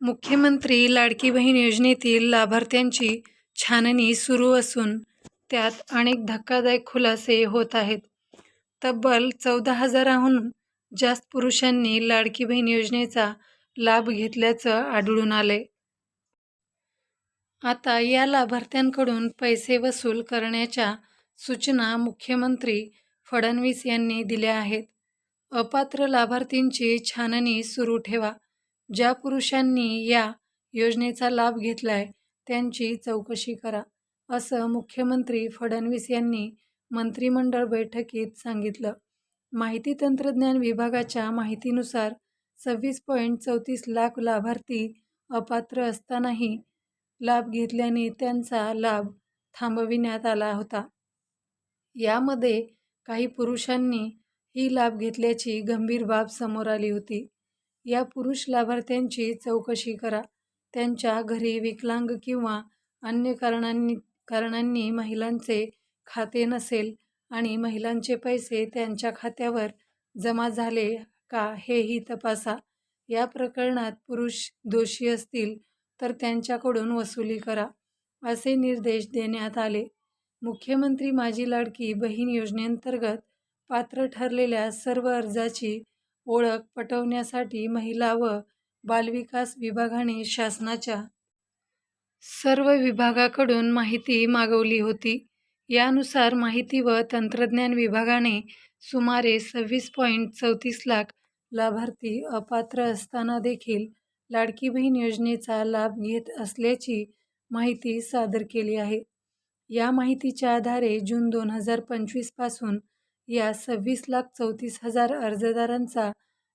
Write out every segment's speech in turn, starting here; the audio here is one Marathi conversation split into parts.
मुख्यमंत्री लाडकी बहीण योजनेतील लाभार्थ्यांची छाननी सुरू असून त्यात अनेक धक्कादायक खुलासे होत आहेत. तब्बल चौदा हजाराहून जास्त पुरुषांनी लाडकी बहीण योजनेचा लाभ घेतल्याचं आढळून आले आता या लाभार्थ्यांकडून पैसे वसूल करण्याच्या सूचना मुख्यमंत्री फडणवीस यांनी दिल्या आहेत. अपात्र लाभार्थींची छाननी सुरू ठेवा. ज्या पुरुषांनी या योजनेचा लाभ घेतलाय त्यांची चौकशी करा, असं मुख्यमंत्री फडणवीस यांनी मंत्रिमंडळ बैठकीत सांगितलं. माहिती तंत्रज्ञान विभागाच्या माहितीनुसार सव्वीस पॉईंट चौतीस लाख लाभार्थी अपात्र असतानाही लाभ घेतल्याने त्यांचा लाभ थांबविण्यात आला होता. यामध्ये काही पुरुषांनी ही लाभ घेतल्याची गंभीर बाब समोर आली होती. या पुरुष लाभार्थ्यांची चौकशी करा. त्यांच्या घरी विकलांग किंवा अन्य कारणांनी कारणांनी महिलांचे खाते नसेल आणि महिलांचे पैसे त्यांच्या खात्यावर जमा झाले का हेही तपासा. या प्रकरणात पुरुष दोषी असतील तर त्यांच्याकडून वसुली करा, असे निर्देश देण्यात आले. मुख्यमंत्री माझी लाडकी बहीण योजनेअंतर्गत पात्र ठरलेल्या सर्व अर्जाची ओळख पटवण्यासाठी महिला व बालविकास विभागाने शासनाच्या सर्व विभागाकडून माहिती मागवली होती. यानुसार माहिती व तंत्रज्ञान विभागाने सुमारे सव्वीस पॉईंट चौतीस लाख लाभार्थी अपात्र असताना देखील लाडकी बहीण योजनेचा लाभ घेत असल्याची माहिती सादर केली आहे. या माहितीच्या आधारे जून दोन हजार पंचवीसपासून या सव्वीस लाख चौतीस हजार अर्जदारांचा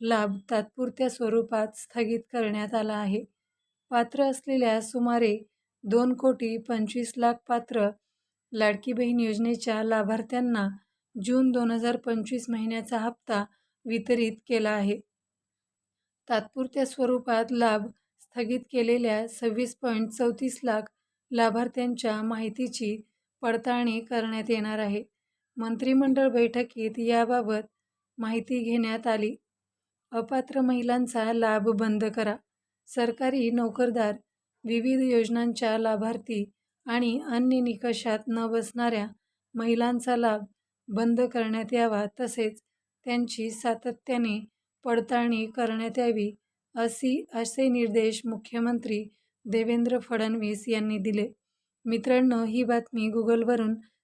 लाभ तात्पुरत्या स्वरूपात स्थगित करण्यात आला आहे. पात्र असलेल्या सुमारे दोन कोटी पंचवीस लाख पात्र लाडकी बहीण योजनेच्या लाभार्थ्यांना जून दोन हजार पंचवीस महिन्याचा हप्ता वितरित केला आहे. तात्पुरत्या स्वरूपात लाभ स्थगित केलेल्या सव्वीस पॉईंट चौतीस लाख लाभार्थ्यांच्या माहितीची पडताळणी करण्यात येणार आहे. मंत्रिमंडळ बैठकीत याबाबत माहिती घेण्यात आली. अपात्र महिलांचा लाभ बंद करा. सरकारी नोकरदार, विविध योजनांच्या लाभार्थी आणि अन्य निकषात न बसणाऱ्या महिलांचा लाभ बंद करण्यात यावा तसेच त्यांची सातत्याने पडताळणी करण्यात यावी, असे निर्देश मुख्यमंत्री देवेंद्र फडणवीस यांनी दिले. मित्रांनो, ही बातमी गुगलवरून